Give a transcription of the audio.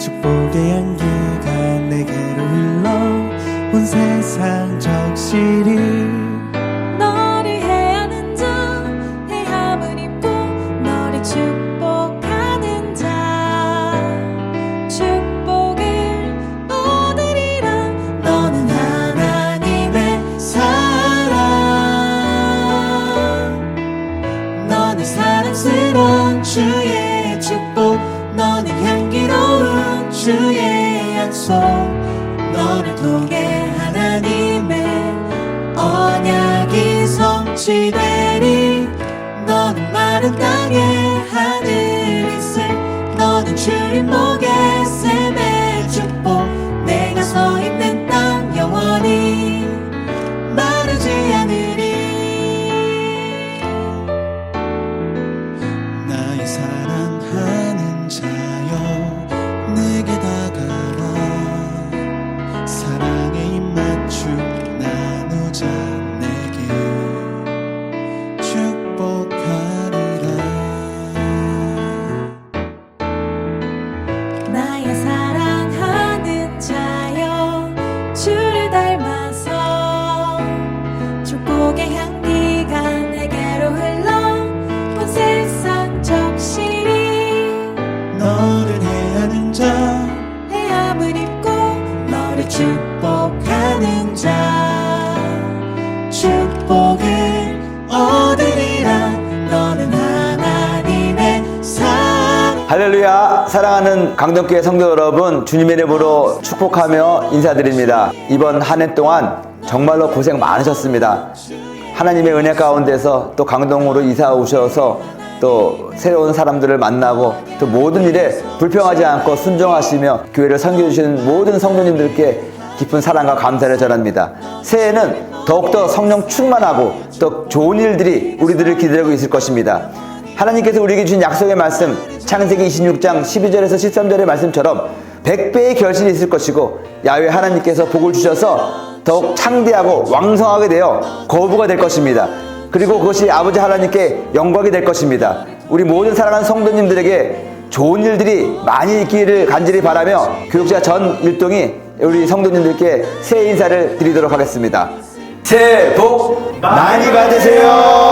축복의 향기가 내게로 흘러 온 세상 너는 사랑스러운 주의 축복. 너는 향기로운 주의 약속 너를 통해 하나님의 언약이 성취되리. 너는 마른 땅에 하늘 있을 너는 주님 목에 축복하는 자 축복을 얻으리라. 너는 하나님의 사랑 할렐루야. 사랑하는 강동교회 성도 여러분 주님의 이름으로 축복하며 인사드립니다. 이번 한 해 동안 정말로 고생 많으셨습니다. 하나님의 은혜 가운데서 또 강동으로 이사 오셔서 또 새로운 사람들을 만나고 또 모든 일에 불평하지 않고 순종하시며 교회를 섬겨 주시는 모든 성도님들께 깊은 사랑과 감사를 전합니다 새해에는 더욱더 성령 충만하고 또 좋은 일들이 우리들을 기다리고 있을 것입니다 하나님께서 우리에게 주신 약속의 말씀 창세기 26장 12절에서 13절의 말씀처럼 100배의 결실이 있을 것이고 야외 하나님께서 복을 주셔서 더욱 창대하고 왕성하게 되어 거부가 될 것입니다. 그리고 그것이 아버지 하나님께 영광이 될 것입니다. 우리 모든 사랑하는 성도님들에게 좋은 일들이 많이 있기를 간절히 바라며 교육자 전 일동이 우리 성도님들께 새해 인사를 드리도록 하겠습니다. 새해 복 많이 받으세요.